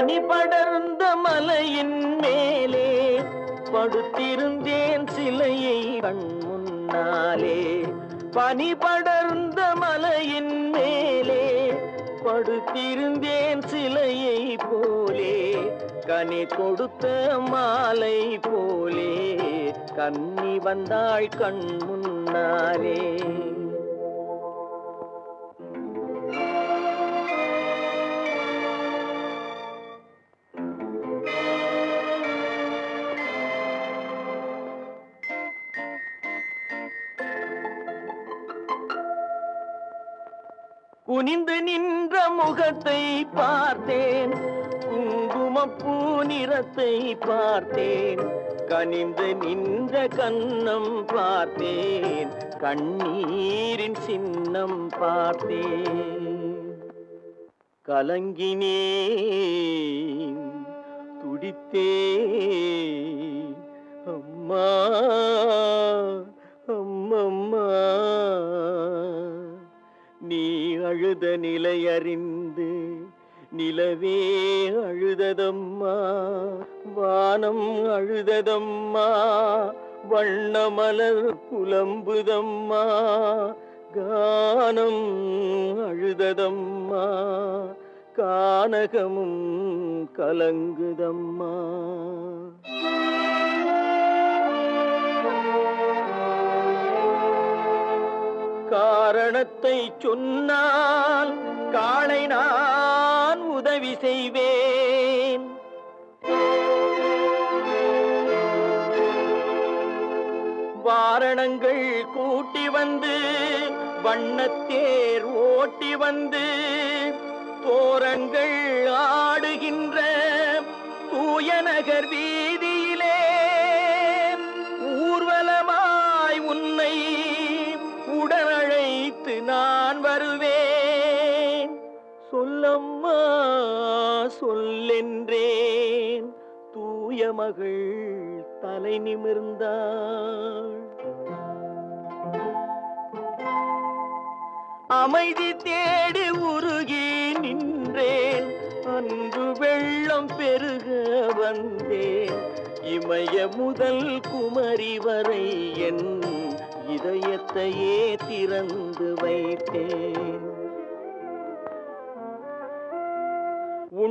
பனி படர்ந்த மலையின் மேலே படுத்திருந்தேன் சிலையை கண் முன்னாலே. பனி படர்ந்த மலையின் மேலே படுத்திருந்தேன் சிலையை போலே. கனி கொடுத்த மாலை போலே. கண்ணி வந்தாள் கண் முன்னாலே. குனிந்து நின்ற முகத்தை பார்த்தேன். குங்குமப்பூ நிறத்தை பார்த்தேன். கனிந்து நின்ற கண்ணம் பார்த்தேன். கண்ணீரின் சின்னம் பார்த்தேன். கலங்கினேன் துடித்தேன். நிலவே அழுததம்மா வானம் அழுததம்மா வண்ணமலர் புலம்புதம்மா கானம் அழுததம்மா கானகமும் கலங்குதம்மா. காரணத்தை சொன்னால் காளை நான் உதவி செய்வேன். வாரணங்கள் கூட்டி வந்து வண்ணத்தேர் ஓட்டி வந்து தோரங்கள் ஆடுகின்ற தூய நகர் வீதியிலே அம்மா சொல்லென்றேன். தூய மகள் தலை நிமிர்ந்தாள். அமைதி தேடி உருகி நின்றேன். அன்பு வெள்ளம் பெருக வந்தேன். இமய முதல் குமரி வரை என் இதயத்தையே திறந்து வைத்தேன்.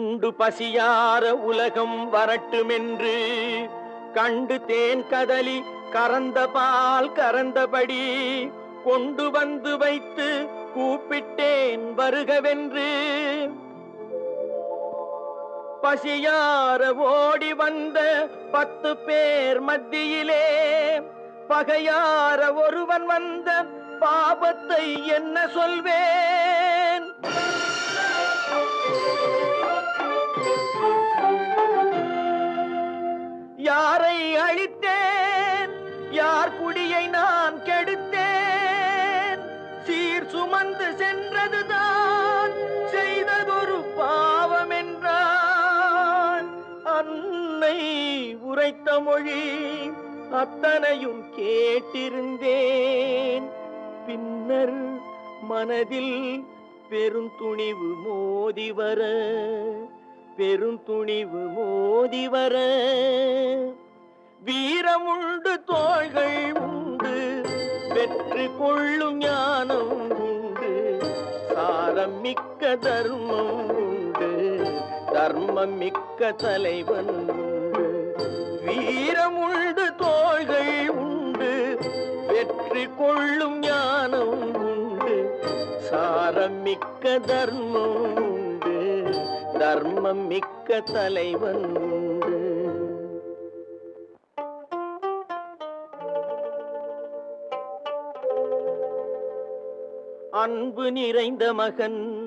உண்டு பசியார உலகம் வரட்டுமென்று. கண்டு தேன் கதலி கறந்த பால் கறந்தபடி கொண்டு வந்து வைத்து கூப்பிட்டேன் வருகவென்று. பசியார ஓடி வந்த பத்து பேர் மத்தியிலே பகையார ஒருவன் வந்த பாபத்தை என்ன சொல்வேன்? வந்து சென்றதுதான் செய்ததொரு பாவம் என்றான் அன்னை உரைத்த மொழி அத்தனையும் கேட்டிருந்தேன். பின்னர் மனதில் பெருந்துணிவு மோதி வர பெருந்துணிவு மோதி வர வீரமுண்டு தோள்கள் உண்டு ஒரு கொள்ளும் ஞானம் உண்டு. சாரம் மிக்க தர்மம் உண்டு. தர்மம் மிக்க தலைவன் உண்டு. வீரம் உண்டு தோள்கள் உண்டு. வெற்றி கொள்ளும் ஞானம் உண்டு. சாரம் மிக்க தர்மம் உண்டு. தர்மம் மிக்க தலைவன் உண்டு. அன்பு நிறைந்த மகன்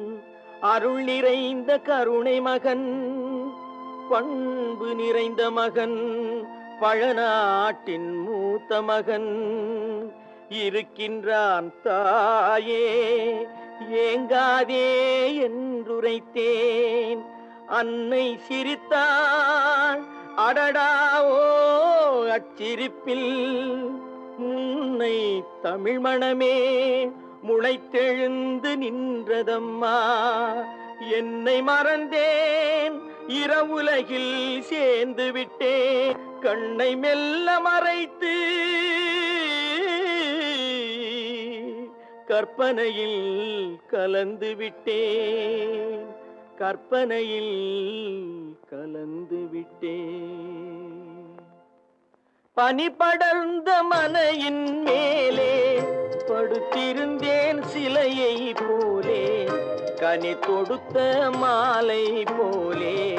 அருள் நிறைந்த கருணை மகன் பண்பு நிறைந்த மகன் பழநாட்டின் மூத்த மகன். இருக்கின்றான் தாயே ஏங்காதே என்றுரைத்தேன். அன்னை சிரித்தாள் அடடாவோ அச்சிரிப்பில். உன்னை தமிழ் மணமே முளைத்தெழுந்து நின்றதம்மா. என்னை மறந்தேன் இரவுலகில் சேர்ந்து விட்டேன். கண்ணை மெல்ல மறைத்து கற்பனையில் கலந்து விட்டேன். கற்பனையில் கலந்து விட்டேன். பனி படர்ந்த மனையின் மேலே படுத்திருந்தேன் சிலையை போலே. கனி தொடுத்த மாலை போலே.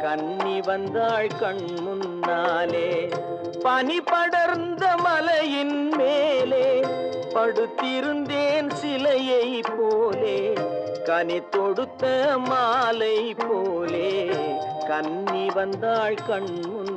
கண்ணி வந்தாள் கண் முன்னாலே. பனி படர்ந்த மலையின் மேலே படுத்திருந்தேன் சிலையை போலே. கனி தொடுத்த மாலை போலே. கன்னி வந்தாள் கண் முன்